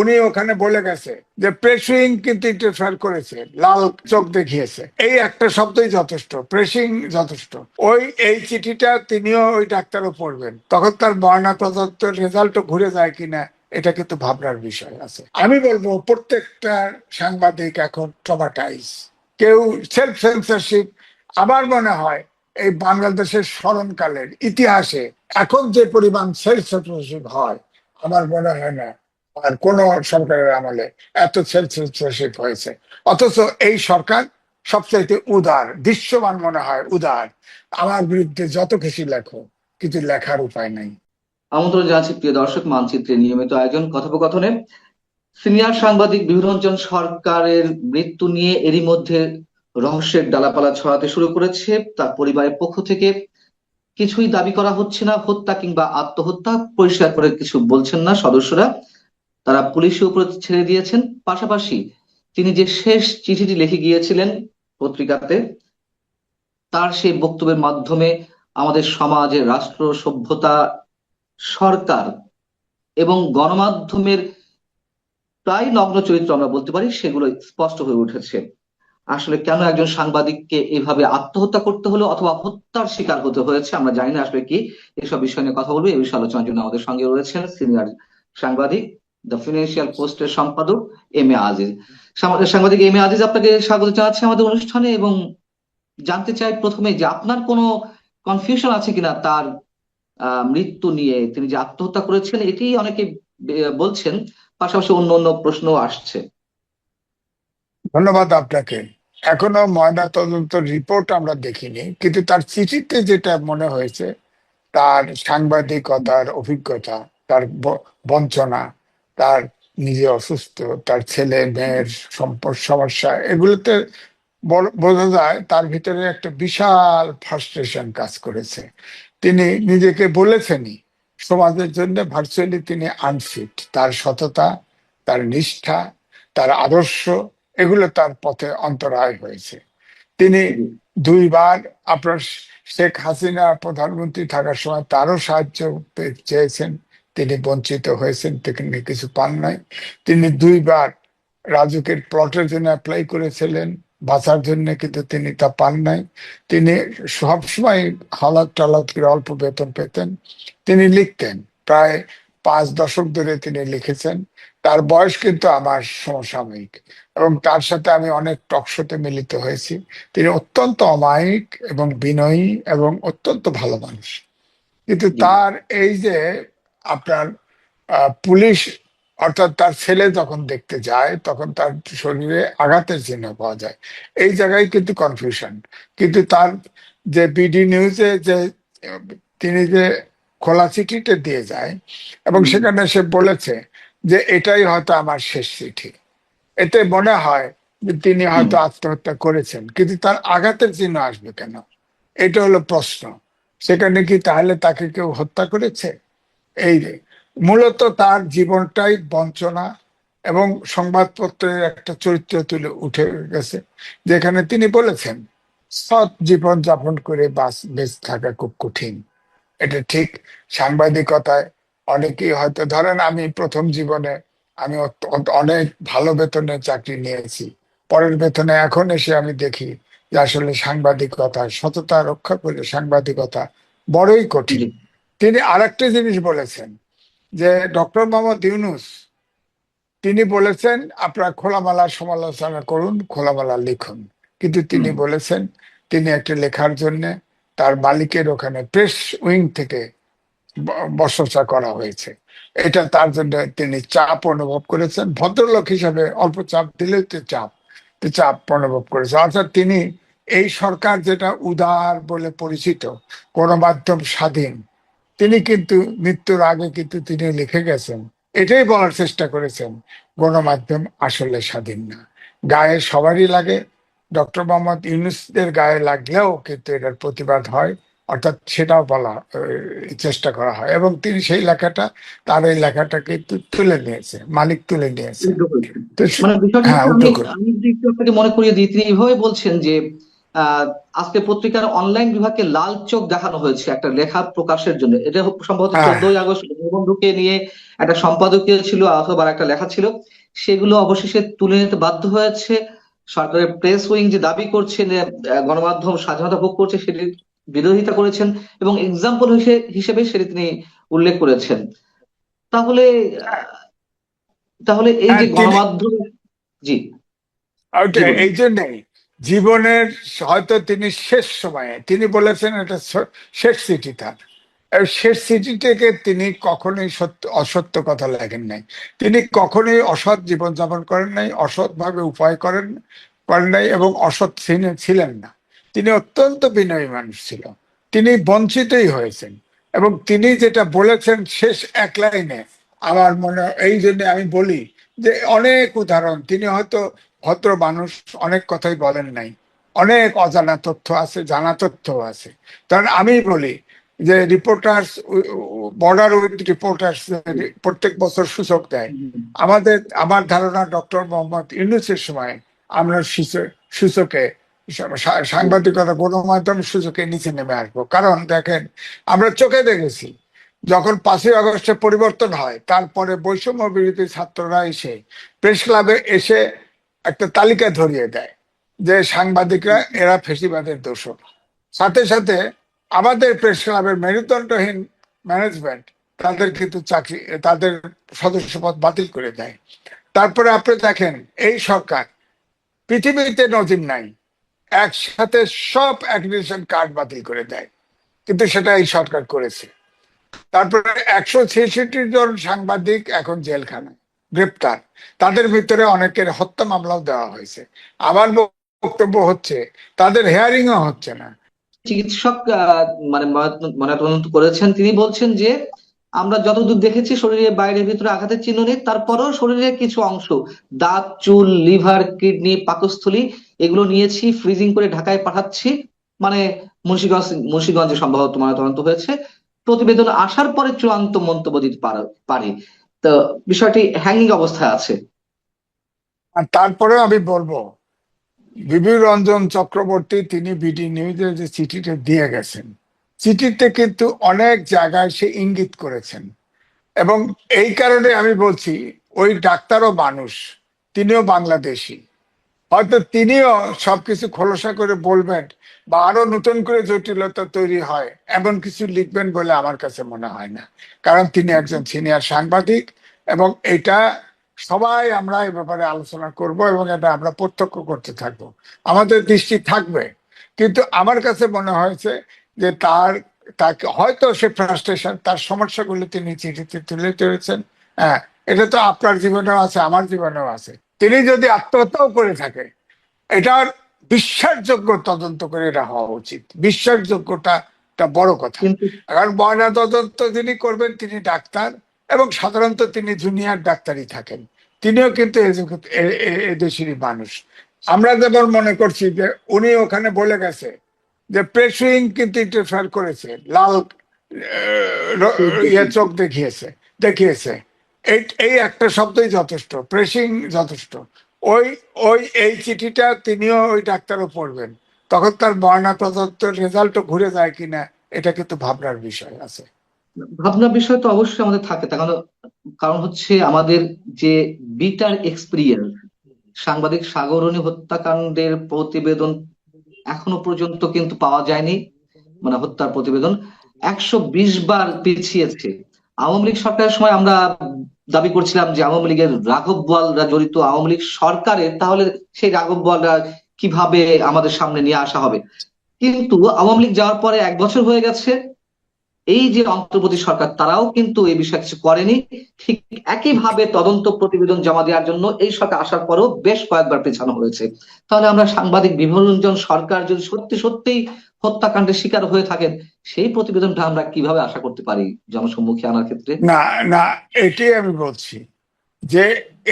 উনি ওখানে বলে গেছে যে প্রেসিং কিন্তু ইন্টারফেয়ার করেছে, লাল চোখ দেখিয়েছে। এই একটা শব্দই যথেষ্ট প্রেসিং যথেষ্ট। ওই, এই চিঠিটা তিনিও ওই ডাক্তারও পড়বেন। তখন তার ময়না তদন্ত রেজাল্টও ঘুরে যায় কিনা, এটা কিন্তু ভাবনার বিষয় আছে। আমি বলব, প্রত্যেকটা সাংবাদিক এখন ট্রমাটাইজ কেউ সেলফ সেন্সারশিপ আমার মনে হয় এই বাংলাদেশের স্মরণকালের ইতিহাসে এখন যে পরিমাণ সেলফ সেন্সারশিপ হয়, আমার মনে হয় না। আর কোন সরকারের আমলে এত সেলফ সেন্সারশিপ হয়েছে। অথচ এই সরকার সবচাইতে উদার, দৃশ্যমান মনে হয়, উদার। আমার বিরুদ্ধে যত কিছু লেখো, কিন্তু লেখার উপায় নাই। আমন্ত্রণ জানাচ্ছি প্রিয় দর্শক, মানচিত্রে নিয়মিত আয়োজন, কথোপকথনে। সিনিয়র সাংবাদিক বিভূরঞ্জন সরকারের মৃত্যু নিয়ে এরই মধ্যে রহস্যের ডালাপালা ছড়াতে শুরু করেছে। তার পরিবারের পক্ষ থেকে কিছুই দাবি করা হচ্ছে না, হত্যা কিংবা আত্মহত্যা। পরিষ্কার করে কিছু বলছেন না সদস্যরা। তারা পুলিশের উপরে ছেড়ে দিয়েছেন। পাশাপাশি তিনি যে শেষ চিঠিটি লিখে গিয়েছিলেন পত্রিকাতে, তার সেই বক্তব্যের মাধ্যমে আমাদের সমাজে রাষ্ট্র, সভ্যতা, সরকার এবং গণমাধ্যমের প্রায় নগ্ন চরিত্র আমরা বলতে পারি, সেগুলো স্পষ্ট হয়ে উঠেছে। আসলে কেন একজন সাংবাদিককে এভাবে আত্মহত্যা করতে হলো অথবা হত্যার শিকার হতে হয়েছে, আমরা জানি না আসলে কি। এসব বিষয় নিয়ে কথা বলব, এই বিষয়ে আলোচনার জন্য আমাদের সঙ্গে রয়েছেন সিনিয়র সাংবাদিক দ্য ফিনান্সিয়াল পোস্টের সম্পাদক এম এ আজিজ সাংবাদিক- এম এ আজিজ আপনাকে স্বাগত জানাচ্ছি আমাদের অনুষ্ঠানে এবং জানতে চাই প্রথমে যে আপনার কোনো কনফিউশন আছে কিনা তার মৃত্যু নিয়ে? তিনি যে আত্মহত্যা করেছেন এটি অনেকে বলছেন, পাশাপাশি অন্য অন্য প্রশ্নও আসছে। ধন্যবাদ আপনাকে। এখনও ময়না তদন্ত রিপোর্ট আমরা দেখিনি, কিন্তু তার চিঠিতে যেটা মনে হয়েছে, তার সাংবাদিকতার অভিজ্ঞতা, তার বঞ্চনা তার নিজে অসুস্থ, তার ছেলে, মেয়ের সম্পর্ক, সমস্যা, এগুলোতে বোঝা যায় তার ভিতরে একটা বিশাল ফ্রাস্ট্রেশন কাজ করেছে। তিনি নিজেকে বলেছেনই, সমাজের জন্য ভার্চুয়ালি তিনি আনফিট তার সততা, তার নিষ্ঠা, তার আদর্শ, এগুলো তার পথে অন্তরায় হয়েছে। তিনি দুইবার আপনার শেখ হাসিনা প্রধানমন্ত্রী থাকার সময় তারও সাহায্য চেয়েছেন। তিনি বঞ্চিত হয়েছেন তিনি কিছু পান নাই। তিনি দুইবার রাজুকের প্লটের জন্য অ্যাপ্লাই করেছিলেন বাঁচার জন্য কিন্তু তিনি তা পান নাই। তিনি সবসময় হালাত টালাত করে অল্প বেতন পেতেন। তিনি লিখতেন প্রায় পাঁচ দশক ধরে তিনি লিখেছেন। তার বয়স কিন্তু আমার সমসাময়িক এবং তার সাথে আমি অনেক টকশোতে মিলিত হয়েছি। তিনি অত্যন্ত অমায়িক এবং বিনয়ী এবং অত্যন্ত ভালো মানুষ। কিন্তু তার এই যে আপনার পুলিশ অর্থাৎ তার ছেলে যখন দেখতে যায় তখন তার শরীরে আঘাতের চিহ্ন পাওয়া যায়। এই জায়গায় কিন্তু কনফিউশন কিন্তু তার যে বিডি নিউজে যে তিনি যে খোলা চিঠিটা দিয়ে যায় এবং সেখানে সে বলেছে যে এটাই হয়তো আমার শেষ চিঠি। এতে মনে হয় যে তিনি হয়তো আত্মহত্যা করেছেন। কিন্তু তার আঘাতের চিহ্ন আসবে কেন? এটা হলো প্রশ্ন। সেখানে কি তাহলে তাকে কেউ হত্যা করেছে? এই মূলত তার জীবনটাই বঞ্চনা এবং সংবাদপত্রের একটা চরিত্র তুলে উঠে গেছে, যেখানে তিনি বলেছেন, সৎ জীবন যাপন করে বাস, বেঁচে থাকা খুব কঠিন এটা ঠিক সাংবাদিকতায় অনেকেই হয়তো, ধরেন আমি প্রথম জীবনে আমি অনেক ভালো বেতনে চাকরি নিয়েছি, পরের বেতনে এখন এসে আমি দেখি যে আসলে সাংবাদিকতা সততা রক্ষা করে সাংবাদিকতা বড়ই কঠিন। তিনি আরেকটা জিনিস বলেছেন যে ডক্টর মোহাম্মদ ইউনুস তিনি বলেছেন আপনারা খোলামেলা সমালোচনা করুন খোলামেলা লিখুন। কিন্তু তিনি বলেছেন তিনি একটা লেখার জন্য তার মালিকের ওখানে প্রেস উইং থেকে ব- করা হয়েছে। এটা তার জন্য তিনি চাপ অনুভব করেছেন। ভদ্রলোক হিসাবে অল্প চাপ দিলেও তো চাপ চাপ অনুভব করেছে। অর্থাৎ তিনি এই সরকার যেটা উদার বলে পরিচিত গণমাধ্যম স্বাধীন তিনি কিন্তু মৃত্যুর আগে কিন্তু তিনি লিখে গেছেন। এটাই বলার চেষ্টা করেছেন গণমাধ্যম আসলে স্বাধীন না। গায়ে সবারই লাগে। ডক্টর মোহাম্মদ ইউনুসদের গায়ে লাগলেও কিন্তু এটার প্রতিবাদ হয় অর্থাৎ সেটাও বলা চেষ্টা করা হয়। এবং তিনি সেই লেখাটা তার এই লেখাটাকে তুলে নিয়েছে মালিক তুলে নিয়েছে। মানে হ্যাঁ, আমি একটু আপনাকে মনে করিয়ে দিই তিনি এভাবে বলছেন যে আজকে পত্রিকার অনলাইন বিভাগকে লাল চোখ দেখানো হয়েছে একটা লেখা প্রকাশের জন্য। এটা সম্ভবত হ্যাঁ। চোদ্দই আগস্ট বঙ্গবন্ধুকে নিয়ে একটা সম্পাদকীয় ছিল অথবা একটা লেখা ছিল। সেগুলো অবশেষে তুলে নিতে বাধ্য হয়েছে। সরকারের প্রেস উইং যে দাবি করছে যে আহ, গণমাধ্যম স্বাধীনতা ভোগ করছে সেটির বিরোধিতা করেছেন এবং এক্সাম্পল হিসেবে সেটি তিনি উল্লেখ করেছেন। তাহলে তাহলে এই যে হ্যাঁ, গণমাধ্যম জি। এই জন্যই জীবনের হয়তো তিনি শেষ সময়ে, তিনি বলেছেন এটা শেষ সিটি তার। শেষ চিঠিটাকে তিনি কখনোই সত্য, অসত্য কথা লেখেন নাই। তিনি কখনোই অসৎ জীবনযাপন করেন নাই অসৎ ভাবে উপায় করেন করেন নাই এবং অসৎ ছিলেন- না। তিনি অত্যন্ত বিনয়ী মানুষ ছিল। তিনি বঞ্চিতই হয়েছেন। এবং তিনি যেটা বলেছেন শেষ এক লাইনে, আমার মনে এই জন্য আমি বলি যে অনেক উদাহরণ। তিনি হয়তো ভদ্র মানুষ অনেক কথাই বলেন নাই। অনেক অজানা তথ্য আছে, জানা তথ্য আছে। কারণ আমি বলি যে রিপোর্টার্স বর্ডার উইথ রিপোর্টার্স প্রত্যেক বছর সূচক দেয়, আমাদের, আমার ধারণা ডক্টর মোহাম্মদ ইউনুসের সময় আমরা সূচক- সাংবাদিকতা গণমাধ্যম সূচকে নিচে নেমে আসব। কারণ দেখেন, আমরা চোখে দেখেছি, যখন পাঁচই আগস্টে পরিবর্তন হয়, তারপরে বৈষম্য বিরোধী ছাত্ররা এসে, প্রেস ক্লাবে এসে একটা তালিকা ধরিয়ে দেয় যে সাংবাদিকরা, এরা ফেসিবাদের দোষক। সাথে সাথে আমাদের প্রেস ক্লাবের মেরুদণ্ডহীন ম্যানেজমেন্ট তাদের কিন্তু চাকরি, তাদের সদস্যপদ বাতিল করে দেয়। তারপরে আপনি দেখেন, এই সরকার পৃথিবীতে নজির নাই, একসাথে সব অ্যাক্রিডিটেশন কার্ড বাতিল করে দেয়। কিন্তু সেটা এই সরকার করেছে। তারপরে একশো ছেষট্টি জন সাংবাদিক এখন জেলখানায়। গ্রেপ্তার। তাদের ভিতরে অনেকের হত্যা মামলাও দেওয়া হয়েছে। আবার বক্তব্য হচ্ছে, তাদের হেয়ারিংও হচ্ছে না। চিকিৎসক মানে ময়নাত- ময়নাতদন্ত করেছেন। তিনি বলছেন যে, আমরা যতদূর দেখেছি, শরীরের বাইরে ভিতরে আঘাতের চিহ্ন নেই। তারপরেও শরীরের কিছু অংশ, দাঁত, চুল, লিভার, কিডনি, পাকস্থলী, এগুলো নিয়েছি ফ্রিজিং করে ঢাকায় পাঠাচ্ছি। মানে মুন্সিগঞ্জ, মুন্সিগঞ্জে সম্ভবত ময়নাতদন্ত হয়েছে। প্রতিবেদন আসার পরে চূড়ান্ত মন্তব্য দিতে পারি। তো বিষয়টি হ্যাঙ্গিং অবস্থায় আছে। আর তারপরে আমি বলব বিবি রঞ্জন চক্রবর্তী, তিনি বিডি নিউজে যে চিঠিটা দিয়ে গেছেন, চিঠিতে কিন্তু অনেক জায়গায় সে ইঙ্গিত করেছেন। এবং এই কারণে আমি বলছি, ওই ডাক্তারও মানুষ, তিনিও বাংলাদেশি। হয়তো তিনিও সবকিছু খোলসা করে বলবেন বা আরও নতুন করে জটিলতা তৈরি হয়, এমন কিছু লিখবেন বলে আমার কাছে মনে হয় না। কারণ তিনি একজন সিনিয়র সাংবাদিক এবং এটা সবাই আমরা এই ব্যাপারে আলোচনা করব এবং এটা আমরা প্রত্যক্ষ করতে থাকব। আমাদের দৃষ্টি থাকবে। কিন্তু আমার কাছে মনে হয়েছে যে তার, তাকে হয়তো সে ফ্রাস্ট্রেশন তার সমস্যাগুলো তিনি চিঠিতে তুলে ধরেছেন। হ্যাঁ এটা তো আপনার জীবনেও আছে, আমার জীবনেও আছে। তিনি যদি আত্মহত্যাও করে থাকে এটার বিশ্বাসযোগ্য তদন্ত করে এটা হওয়া উচিত। বিশ্বাসযোগ্যটা একটা বড় কথা। কারণ ময়না তদন্ত যিনি করবেন তিনি ডাক্তার এবং সাধারণত তিনি জুনিয়র ডাক্তারই থাকেন। তিনিও কিন্তু এ জগৎ- এ- এ- এ মানুষ। আমরা যেমন মনে করছি যে উনি ওখানে বলে গেছে যে প্রেসুইং কিন্তু ইন্টারফেয়ার করেছে লাল ইয়ে চোখ দেখিয়েছে দেখিয়েছে। এই একটা শব্দই যথেষ্ট প্রেসিং যথেষ্ট। ওই ওই, এই চিঠিটা তিনিও ওই ডাক্তারও পড়বেন। তখন তার ময়না তদন্তের রেজাল্টও ঘুরে যায় কিনা, এটা কিন্তু ভাবনার বিষয় আছে। ভাবনার বিষয় তো অবশ্যই আমাদের থাকে, তার কারণ কারণ হচ্ছে আমাদের যে বিটার এক্সপিরিয়েন্স সাংবাদিক সাগরণী হত্যাকাণ্ডের প্রতিবেদন এখনও পর্যন্ত কিন্তু পাওয়া যায়নি মানে হত্যার প্রতিবেদন। একশো বিশ বার পিছিয়েছে। আওয়ামী লীগ সরকারের সময় আমরা দাবি করছিলাম যে আওয়ামী লীগের রাঘব বোয়ালরা জড়িত আওয়ামী লীগ সরকারের, তাহলে সেই রাঘব বোয়ালরা কীভাবে আমাদের সামনে নিয়ে আসা হবে? কিন্তু আওয়ামী লীগ যাওয়ার পরে এক বছর হয়ে গেছে, এই যে অন্তর্বর্তী সরকার, তারাও কিন্তু এই বিষয়ে কিছু করেনি। ঠিক একইভাবে তদন্ত প্রতিবেদন জমা দেওয়ার জন্য এই সরকার আসার পরেও বেশ কয়েকবার পেছানো হয়েছে। তাহলে আমরা সাংবাদিক বিভঞ্জন সরকার যদি সত্যি সত্যিই হত্যাকাণ্ডের শিকার হয়ে থাকেন সেই প্রতিবেদনটা আমরা কীভাবে আশা করতে পারি জনসম্মুখে আনার ক্ষেত্রে? না না এটি আমি বলছি যে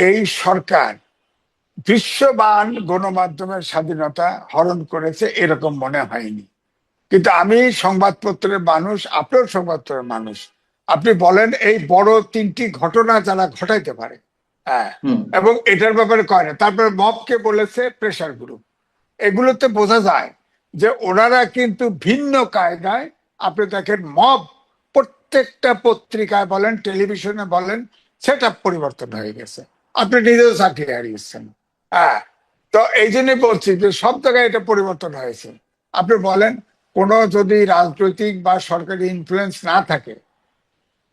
এই সরকার বিশ্ববান গণমাধ্যমের স্বাধীনতা হরণ করেছে এরকম মনে হয়নি। কিন্তু আমি সংবাদপত্রের মানুষ আপনার সংবাদপত্রের মানুষ। আপনি বলেন এই বড় তিনটি ঘটনা যারা ঘটাইতে পারে হ্যাঁ এবং এটার ব্যাপারে কয় না তারপরে মবকে বলেছে প্রেশার গ্রুপ। এগুলোতে বোঝা যায় যে ওনারা কিন্তু ভিন্ন কায়দায়, আপনি দেখেন মব প্রত্যেকটা পত্রিকায় বলেন, টেলিভিশনে বলেন সেটা পরিবর্তন হয়ে গেছে। আপনি নিজেও চাকরি হারিয়েছেন। হ্যাঁ তো এই জন্যই বলছি যে সব জায়গায় এটা পরিবর্তন হয়েছে। আপনি বলেন, কোনো যদি রাজনৈতিক বা সরকারি ইনফ্লুয়েন্স না থাকে,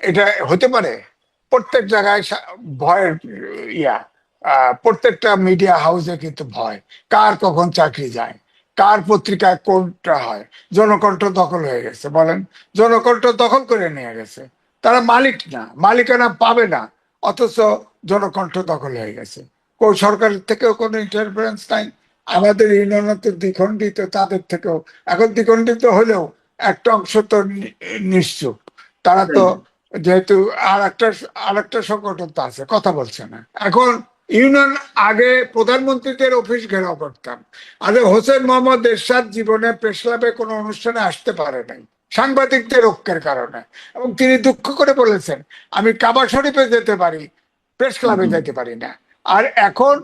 এটা হতে পারে। প্রত্যেক জায়গায় ভয়ের, ইয়া প্রত্যেকটা মিডিয়া হাউসে কিন্তু ভয়। কার কখন চাকরি যায়? কার পত্রিকায় কোনটা হয়? জনকণ্ঠ দখল হয়ে গেছে বলেন। জনকণ্ঠ দখল করে নিয়ে গেছে। তারা মালিক না মালিকানা পাবে না অথচ জনকণ্ঠ দখল হয়ে গেছে। কোন সরকারের থেকেও কোনো ইন্টারফারেন্স নাই আমাদের ইউনিয়নতে দ্বিখণ্ডিত তাদের থেকেও। এখন দ্বিখণ্ডিত হলেও একটা অংশ তো নিশ্চুপ। তারা তো যেহেতু আর একটা আর একটা সংগঠন তো আছে কথা বলছে না। এখন ইউনিয়ন আগে প্রধানমন্ত্রীদের অফিস ঘেরাও করতাম। আরে হোসেন মোহাম্মদ এরশাদ জীবনে প্রেস ক্লাবে কোনো অনুষ্ঠানে আসতে পারে নাই সাংবাদিকদের ঐক্যের কারণে। এবং তিনি দুঃখ করে বলেছেন আমি কাবা শরীফে যেতে পারি প্রেস ক্লাবে যেতে পারি না। আর এখন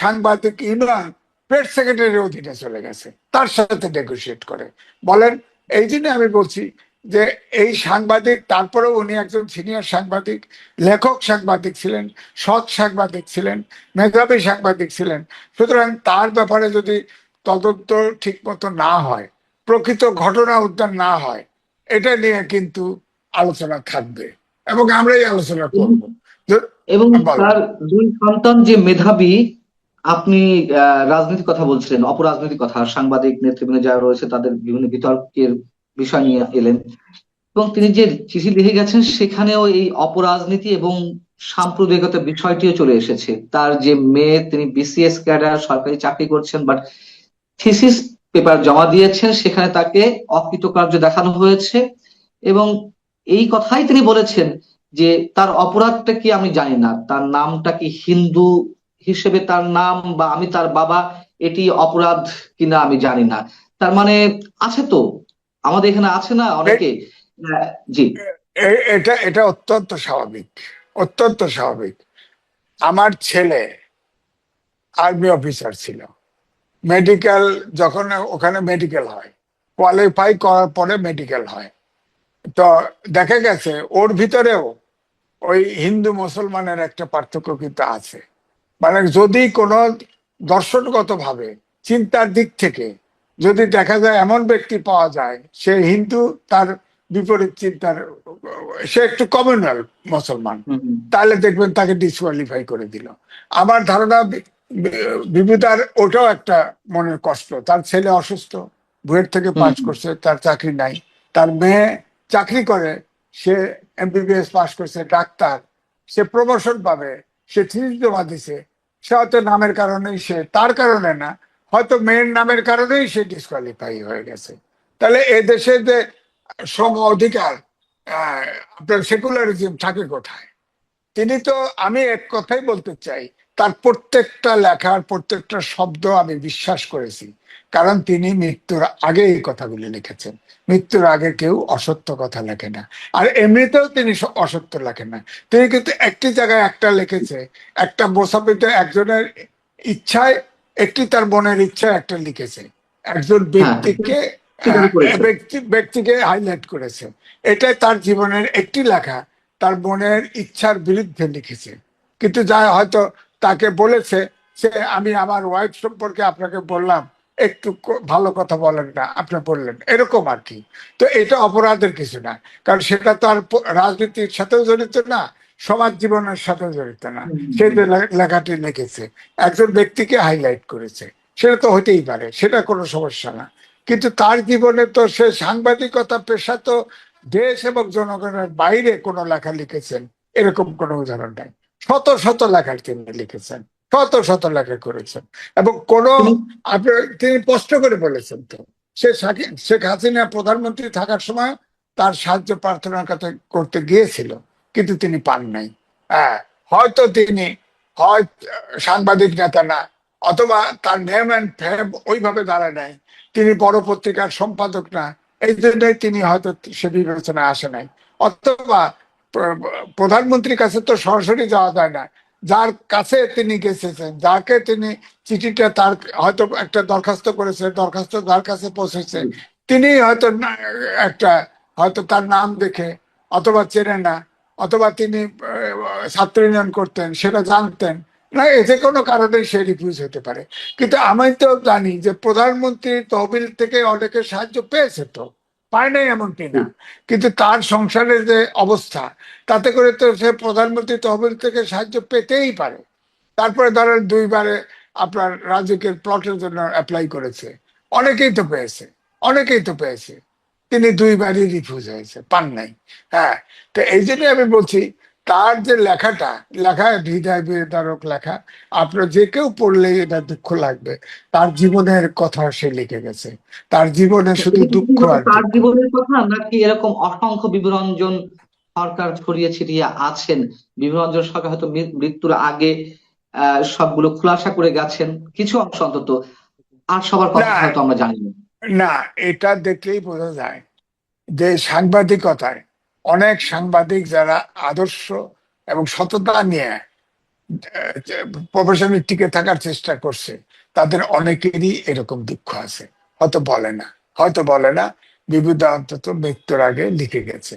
সাংবাদিক ইউনিয়ন প্রেস সেক্রেটারির অধীনে চলে গেছে তার সাথে নেগোসিয়েট করে। বলেন এই জন্য আমি বলছি যে এই সাংবাদিক তারপরেও উনি একজন সিনিয়র সাংবাদিক লেখক সাংবাদিক ছিলেন সৎ সাংবাদিক ছিলেন মেধাবী সাংবাদিক ছিলেন। সুতরাং তার ব্যাপারে যদি তদন্ত ঠিক মতো না হয় প্রকৃত ঘটনা উদ্ধার না হয় এটা নিয়ে কিন্তু আলোচনা থাকবে এবং আমরাই আলোচনা করব। এবং তার দুই সন্তান যে মেধাবী আপনি রাজনীতির কথা বলছিলেন অপরাজনৈতিক কথা সাংবাদিক নেতৃবৃন্দ যারা রয়েছে তাদের বিভিন্ন বিতর্কের বিষয় নিয়ে এলেন। এবং তিনি যে চিঠি লিখে গেছেন, সেখানেও এই অপরাজনীতি এবং সাম্প্রদায়িকতা বিষয়টিও চলে এসেছে। তার যে মেয়ে, তিনি বিসিএস ক্যাডার, সরকারি চাকরি করছেন বাট থিসিস পেপার জমা দিয়েছেন, সেখানে তাকে অকৃতকার্য দেখানো হয়েছে। এবং এই কথাই তিনি বলেছেন যে, তার অপরাধটা কি আমি জানি না। তার নামটা কি হিন্দু হিসেবে তার নাম বা আমি তার বাবা, এটি অপরাধ কিনা আমি জানি না। তার মানে আছে তো আমাদের এখানে আছে না অনেকে? জি। এটা এটা অত্যন্ত স্বাভাবিক অত্যন্ত স্বাভাবিক। আমার ছেলে আর্মি অফিসার ছিল। মেডিকেল যখন ওখানে মেডিকেল হয় কোয়ালিফাই করার পরে মেডিকেল হয়। তো দেখা গেছে ওর ভিতরেও ওই হিন্দু মুসলমানের একটা পার্থক্য কিন্তু আছে। মানে যদি কোনো দর্শনগত ভাবে চিন্তার দিক থেকে যদি দেখা যায় এমন ব্যক্তি পাওয়া যায় সে হিন্দু তার বিপরীত চিন্তার সে একটু কমিউনাল মুসলমান তাহলে দেখবেন তাকে ডিসকোয়ালিফাই করে দিল। আমার ধারণা বিভুতার ওটাও একটা মনের কষ্ট। তার ছেলে অসুস্থ বুয়েট থেকে পাস করছে তার চাকরি নাই। তার মেয়ে চাকরি করে সে এমবিবিএস পাস করছে ডাক্তার। সে প্রমোশন পাবে সে থিস জমা দিছে। সে হয়তো নামের কারণেই সে তার কারণে না হয়তো মেয়ের নামের কারণেই সে ডিসকোয়ালিফাই হয়ে গেছে। তাহলে এ দেশে যে সম অধিকার আপনার সেকুলারিজম থাকে কোথায়? তিনি তো, আমি এক কথাই বলতে চাই, তার প্রত্যেকটা লেখার প্রত্যেকটা শব্দ আমি বিশ্বাস করেছি। কারণ তিনি মৃত্যুর আগে এই কথাগুলি লিখেছেন। মৃত্যুর আগে কেউ অসত্য কথা লেখে না। আর এমনিতেও তিনি অসত্য লেখেন না। তিনি কিন্তু একটি জায়গায় একটা লিখেছে, একটা মোসাফিতে একজনের ইচ্ছায় একটি তার মনের ইচ্ছায় একটা লিখেছে। একজন ব্যক্তিকে। হ্যাঁ, ব্যক্তি ব্যক্তিকে হাইলাইট করেছে। এটাই তার জীবনের একটি লেখা তার মনের ইচ্ছার বিরুদ্ধে লিখেছে। কিন্তু যা হয়তো তাকে বলেছে সে আমি আমার ওয়াইফ সম্পর্কে আপনাকে বললাম একটু ভালো কথা বলেন না আপনি বললেন। এরকম আর কি। তো এটা অপরাধের কিছু না। কারণ সেটা তো আর রাজনীতির সাথেও জড়িত না সমাজ জীবনের সাথে জড়িত না। হুম। সে যে লেখাটি লিখেছে একজন ব্যক্তিকে হাইলাইট করেছে সেটা তো হতেই পারে সেটা কোনো সমস্যা না। কিন্তু তার জীবনে তো সে সাংবাদিকতা পেশা তো দেশ এবং জনগণের বাইরে কোনো লেখা লিখেছেন এরকম কোনো উদাহরণ নাই। শত শত লেখার তিনি লিখেছেন শত শত লেখা করেছেন। এবং কোন তিনি স্পষ্ট করে বলেছেন তো সে শেখ হাসিনা প্রধানমন্ত্রী থাকার সময় তার সাহায্য প্রার্থনা করতে করতে গিয়েছিল। কিন্তু তিনি পান নাই। হ্যাঁ হয়তো তিনি, হয়, সাংবাদিক নেতা না, অথবা তার নেম অ্যান্ড ফেম ওইভাবে দাঁড়ায় নাই, তিনি বড় পত্রিকার সম্পাদক না, এই জন্যই তিনি হয়তো সে বিবেচনায় আসে নাই। অথবা প্রধানমন্ত্রীর কাছে তো সরাসরি যাওয়া যায় না, যার কাছে তিনি গেছেছেন যাকে তিনি চিঠিটা তার হয়তো একটা দরখাস্ত করেছে, দরখাস্ত যার কাছে পৌঁছেছে, তিনি হয়তো একটা হয়তো তার নাম দেখে অথবা চেনে না অথবা তিনি ছাত্র ইউনিয়ন করতেন, সেটা জানতেন। না, এতে কোনো কারণে সে রিফিউজ হতে পারে। কিন্তু আমি তো জানি যে প্রধানমন্ত্রী তহবিল থেকে অনেকে সাহায্য পেয়েছে তো, পায় নাই এমনটি না। কিন্তু তার সংসারের যে অবস্থা, তাতে করে তো সে প্রধানমন্ত্রী তহবিল থেকে সাহায্য পেতেই পারে। তারপরে ধরেন দুইবারে আপনার রাজুকের প্লটের জন্য অ্যাপ্লাই করেছে। অনেকেই তো পেয়েছে, অনেকেই তো পেয়েছে। তিনি দুইবারই রিফিউজ হয়েছে পান নাই। হ্যাঁ তো এই জন্য আমি বলছি তার যে লেখাটা লেখা হৃদয় বিদারক লেখা আপনার যে কেউ পড়লে এটা দুঃখ লাগবে। তার জীবনের কথা সে লিখে গেছে। তার জীবনে শুধু দুঃখ আর তার জীবনের কথা নাকি এরকম অসংখ্য বিবরঞ্জন সরকার ছড়িয়ে ছিটিয়ে আছেন? বিবরঞ্জন সরকার হয়তো মৃত্যুর আগে আহ, সবগুলো খুলাসা করে গেছেন। কিছু অংশ অন্তত। আর সবার কথা হয়তো আমরা জানি না। না, এটা দেখলেই বোঝা যায় যে সাংবাদিকতায় অনেক সাংবাদিক যারা আদর্শ এবং সততা নিয়ে প্রফেশনে টিকে থাকার চেষ্টা করছে, তাদের অনেকেরই এরকম দুঃখ আছে। হয়তো বলে না, হয়তো বলে না, বিবিধা অন্তত মৃত্যুর আগে লিখে গেছে।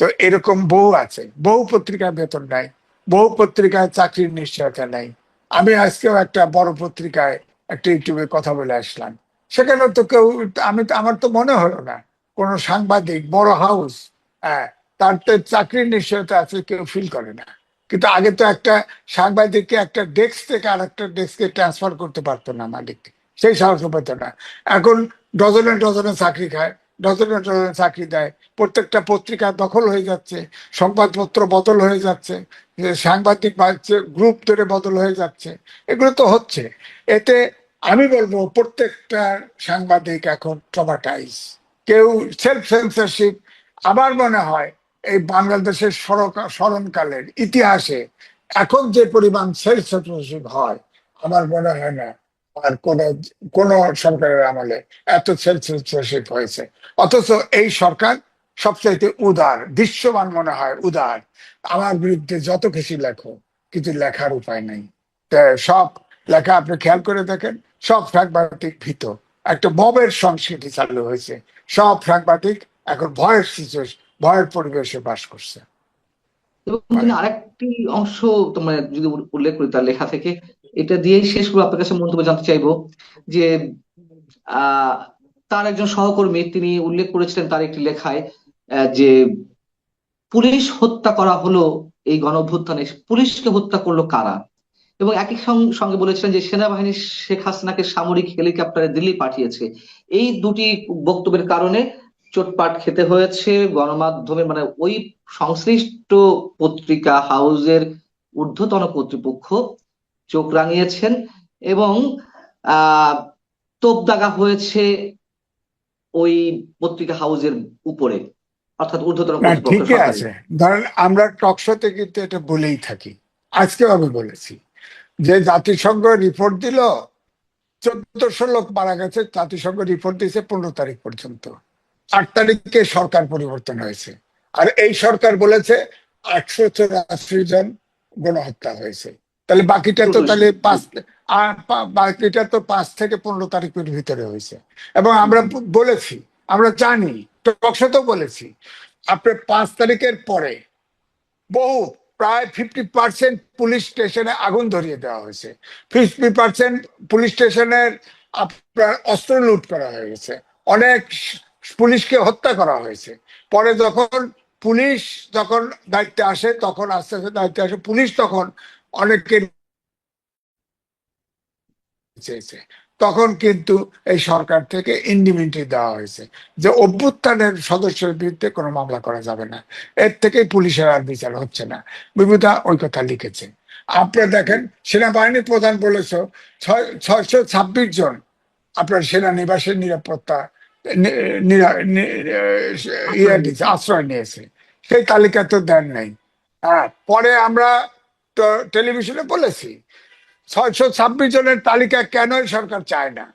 তো এরকম বহু আছে বহু পত্রিকায় বেতন নাই বহু পত্রিকায় চাকরির নিশ্চয়তা নাই। আমি আজকেও একটা বড় পত্রিকায় একটা ইউটিউবে কথা বলে আসলাম। সেখানে তো কেউ, আমি তো, আমার তো মনে হলো না। কোনো সাংবাদিক, বড় হাউস হ্যাঁ তার তো চাকরির নিশ্চয়তা আছে, কেউ ফিল করে না। কিন্তু আগে তো একটা সাংবাদিককে একটা ডেস্ক থেকে আর একটা ডেস্কে ট্রান্সফার করতে পারতো না মালিক। সেই সাহস পেত না। এখন ডজনে ডজনে চাকরি খায়, ডজনে ডজনে চাকরি দেয়। প্রত্যেকটা পত্রিকা দখল হয়ে যাচ্ছে, সংবাদপত্র বদল হয়ে যাচ্ছে সাংবাদিক গ্রুপ ধরে বদল হয়ে যাচ্ছে। এগুলো তো হচ্ছে। এতে আমি বলব, প্রত্যেকটা সাংবাদিক এখন ট্রমাটাইজ কেউ সেলফ সেন্সারশিপ আমার মনে হয় এই বাংলাদেশের স্মরণকালের ইতিহাসে এখন যে পরিমাণ সেলফ সেন্সারশিপ হয়, আমার মনে হয় না আর কোন কোন সরকারের আমলে এত সেলফ সেন্সারশিপ হয়েছে। অথচ এই সরকার সবচাইতে উদার, দৃশ্যমান মনে হয় উদার। আমার বিরুদ্ধে যত কিছু লেখো কিছু লেখার উপায় নেই। সব লেখা আপনি খেয়াল করে দেখেন সব সাংবাদিক ভীত একটা মবের সংস্কৃতি চালু হয়েছে। সব সাংবাদিক এখন ভয়ের সিচুয়েশন ভয়ের পরিবেশে বাস করছে। এবং তিনি আরেকটি অংশ তোমার যদি উল্লেখ করি তার লেখা থেকে এটা দিয়েই শেষ করে আপনার কাছে মন্তব্য জানতে চাইব যে আহ তার একজন সহকর্মী তিনি উল্লেখ করেছিলেন তার একটি লেখায় আহ, যে পুলিশ হত্যা করা হলো এই গণ অভ্যুত্থানে পুলিশকে হত্যা করল কারা? এবং একই সঙ্গে বলেছিলেন যে সেনাবাহিনী শেখ হাসিনাকে সামরিক হেলিকপ্টারে দিল্লি পাঠিয়েছে। এই দুটি বক্তব্যের কারণে চোটপাট খেতে হয়েছে। গণমাধ্যমে মানে ওই সংশ্লিষ্ট পত্রিকা হাউজের ঊর্ধ্বতন কর্তৃপক্ষ চোখ রাঙিয়েছেন এবং আহ তোপ দাগা হয়েছে ওই পত্রিকা হাউজের উপরে অর্থাৎ ঊর্ধ্বতন ঠিকই আছে। ধরেন আমরা টকশোতে কিন্তু এটা বলেই থাকি। আজকে আমি বলেছি। যে জাতিসংঘ রিপোর্ট দিল চোদ্দশো লোক মারা গেছে জাতিসংঘ রিপোর্ট দিয়েছে পনেরো তারিখ পর্যন্ত। আট তারিখে সরকার পরিবর্তন হয়েছে। আর এই সরকার বলেছে আটশো চৌরাশি জন গণহত্যা হয়েছে। তাহলে বাকিটা তো তাহলে পাঁচ আর বাকিটা তো পাঁচ থেকে পনেরো তারিখের ভিতরে হয়েছে। এবং আমরা বলেছি আমরা জানি টকশোতেও বলেছি আপনার পাঁচ তারিখের পরে বহু প্রায় ফিফটি পার্সেন্ট পুলিশ স্টেশনে আগুন ধরিয়ে দেওয়া হয়েছে। ফিফটি পার্সেন্ট পুলিশ স্টেশনের আপনার অস্ত্র লুট করা হয়ে গেছে। অনেক পুলিশকে হত্যা করা হয়েছে। পরে যখন পুলিশ যখন দায়িত্বে আসে, তখন আস্তে আস্তে দায়িত্বে আসে। পুলিশ তখন চেয়েছে তখন কিন্তু এই সরকার থেকে ইন্ডিমিনিটি দেওয়া হয়েছে। যে অভ্যুত্থানের সদস্যের বিরুদ্ধে কোনো মামলা করা যাবে না। এর থেকেই পুলিশের আর বিচার হচ্ছে না। বিভূতা ওই কথা লিখেছে। আপনারা দেখেন, সেনাবাহিনীর প্রধান বলেছ, ছয়, ছয়শো ছাব্বিশ জন আপনার সেনানিবাসের নিরাপত্তা নিরা- ইয়ে দিয়েছে, আশ্রয় নিয়েছে। সেই তালিকা তো দেন নাই। হ্যাঁ পরে আমরা তো টেলিভিশনে বলেছি। ছয়শো ছাব্বিশ জনের তালিকা কেনই সরকার চায় না?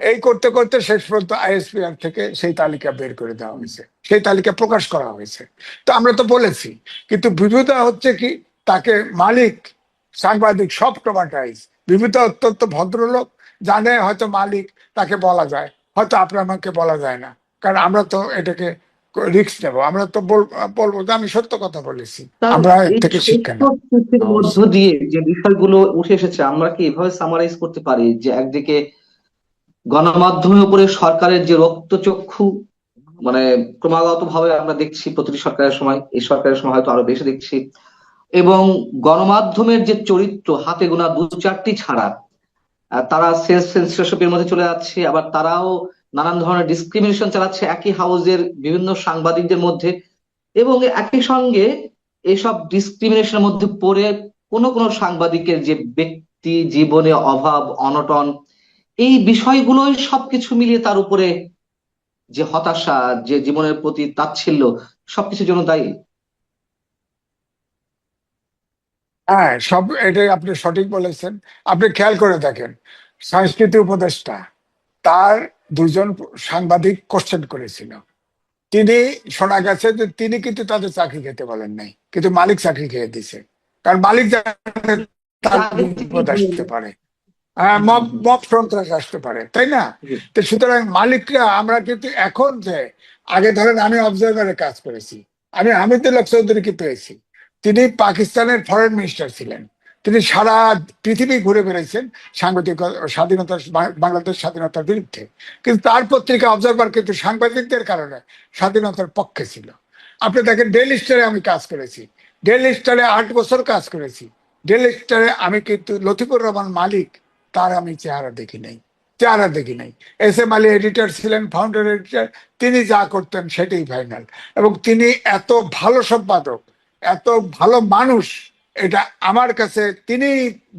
এই করতে করতে শেষ পর্যন্ত আইএসপিআর থেকে সেই তালিকা বের করে দেওয়া হয়েছে। সেই তালিকা প্রকাশ করা হয়েছে। তো আমরা তো বলেছি, কিন্তু বিরোধা হচ্ছে কি, তাকে মালিক, সাংবাদিক, সব টমাটাইজ বিভিন্ন অত্যন্ত ভদ্রলোক, জানে হয়তো মালিক তাকে বলা যায়, হয়তো আপনার আমাকে বলা যায় না। কারণ আমরা তো এটাকে রিস্ক নেব। আমরা তো বলব যে আমি সত্য কথা বলেছি। আমরা এর থেকে শিক্ষা মধ্য দিয়ে যে বিষয়গুলো উঠে এসেছে আমরা কি এভাবে সামারাইজ করতে পারি যে একদিকে গণমাধ্যমের উপরে সরকারের যে রক্তচক্ষু মানে ক্রমাগত ভাবে আমরা দেখছি প্রতিটি সরকারের সময় এই সরকারের সময় হয়তো আরও বেশি দেখছি এবং গণমাধ্যমের যে চরিত্র হাতে গোনা দু চারটি ছাড়া তারা সেলফ সেন্সরশিপের মধ্যে চলে যাচ্ছে আবার তারাও নানান ধরনের ডিসক্রিমিনেশন চালাচ্ছে, একই হাউজের বিভিন্ন সাংবাদিকদের মধ্যে এবং একই সঙ্গে এসব ডিসক্রিমিনেশনের মধ্যে পড়ে কোন কোন সাংবাদিকের যে ব্যক্তি, জীবনে অভাব, অনটন, এই বিষয়গুলোই সবকিছু মিলিয়ে তার উপরে যে হতাশা, যে জীবনের প্রতি তাচ্ছিল্য, সবকিছুর জন্য দায়ী। হ্যাঁ সব এটাই আপনি সঠিক বলেছেন। আপনি খেয়াল করে দেখেন, সংস্কৃতি উপদেষ্টা, তার দুজন সাংবাদিক কোশ্চেন করেছিল। তিনি শোনা গেছে যে তিনি কিন্তু তাদের চাকরি খেতে বলেন নাই কিন্তু মালিক চাকরি খেয়ে দিছে কারণ মালিক আসতে পারে। হ্যাঁ মব সন্ত্রাস আসতে পারে তাই না? তো সুতরাং মালিকরা আমরা কিন্তু এখন যে আগে ধরেন আমি অবজারভারে কাজ করেছি। আমি হামিদুল্লাহ চৌধুরীকে পেয়েছি। তিনি পাকিস্তানের ফরেন মিনিস্টার ছিলেন। তিনি সারা পৃথিবী ঘুরে বেড়েছেন সাংবাদিক স্বাধীনতা, বাংলাদেশ স্বাধীনতার বিরুদ্ধে। কিন্তু তার পত্রিকা অবজারভার কিন্তু সাংবাদিকদের কারণে স্বাধীনতার পক্ষে ছিল। আপনি দেখেন ডেলি স্টারে আমি কাজ করেছি। ডেলি স্টারে আট বছর কাজ করেছি। ডেলি স্টারে আমি কিন্তু লতিফুর রহমান মালিক, তার আমি চেহারা দেখি নাই। চেহারা দেখি নাই। এস এম আলী এডিটর ছিলেন ফাউন্ডার এডিটর তিনি যা করতেন সেটাই ফাইনাল এবং তিনি এত ভালো সম্পাদক, এত ভালো মানুষ এটা আমার কাছে তিনি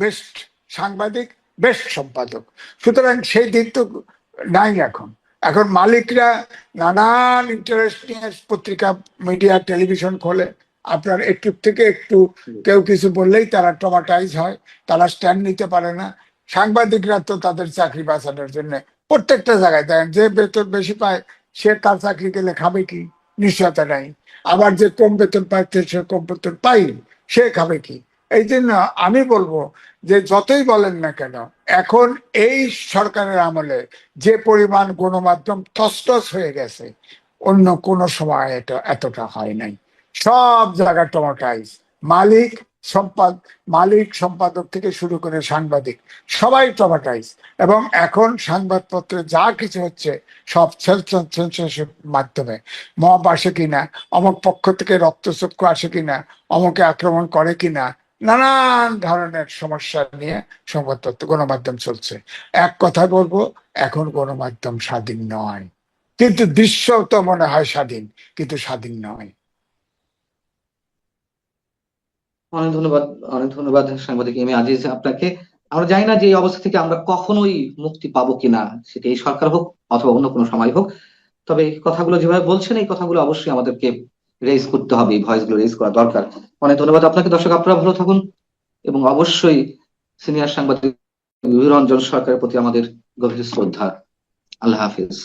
বেস্ট সাংবাদিক বেস্ট সম্পাদক। সুতরাং সেই দিন তো নাই এখন। এখন মালিকরা নানান ইন্টারেস্ট নিয়ে পত্রিকা মিডিয়া টেলিভিশন খোলে। আপনার একটু থেকে একটু কেউ কিছু বললেই তারা টমাটাইজ হয়, তারা স্ট্যান্ড নিতে পারে না। সাংবাদিকরা তো তাদের চাকরি বাঁচানোর জন্য প্রত্যেকটা জায়গায় দেখেন যে বেতন বেশি পায়, সে তার চাকরি গেলে খাবে কি? নিশ্চয়তা নাই। আবার যে কম বেতন পাচ্ছে সে কম বেতন পাই সে খাবে কি? এই জন্য আমি বলব যে যতই বলেন না কেন, এখন এই সরকারের আমলে যে পরিমাণ গণমাধ্যম তস্তস হয়ে গেছে, অন্য কোনো সময় এটা এতটা হয় নাই। সব জায়গা টমাটাইজ। মালিক সম্পাদ, মালিক সম্পাদক থেকে শুরু করে সাংবাদিক, সবাই টমাটাইজ এবং এখন সংবাদপত্রে যা কিছু হচ্ছে সব সেন্সরশিপ মাধ্যমে। মব আসে কিনা, অমক পক্ষ থেকে রক্তচক্ষু আসে কিনা, অমকে আক্রমণ করে কিনা, নানান ধরনের সমস্যা নিয়ে সংবাদপত্র, গণমাধ্যম চলছে। এক কথা বলব, এখন গণমাধ্যম স্বাধীন নয়। কিন্তু দৃশ্য তো মনে হয় স্বাধীন, কিন্তু স্বাধীন নয়। অনেক ধন্যবাদ অনেক ধন্যবাদ সাংবাদিক এম এ আজিজ আপনাকে। আমরা জানি না যে এই অবস্থা থেকে আমরা কখনোই মুক্তি পাবো কিনা, সেটা এই সরকার হোক অথবা অন্য কোনো সময় হোক। তবে কথাগুলো যেভাবে বলছেন, এই কথাগুলো অবশ্যই আমাদেরকে রেজ করতে হবে, এই ভয়েসগুলো রেজ করা দরকার। অনেক ধন্যবাদ আপনাকে, দর্শক আপনারা ভালো থাকুন এবং অবশ্যই সিনিয়র সাংবাদিক রঞ্জন সরকারের প্রতি আমাদের গভীর শ্রদ্ধা। আল্লাহ হাফিজ।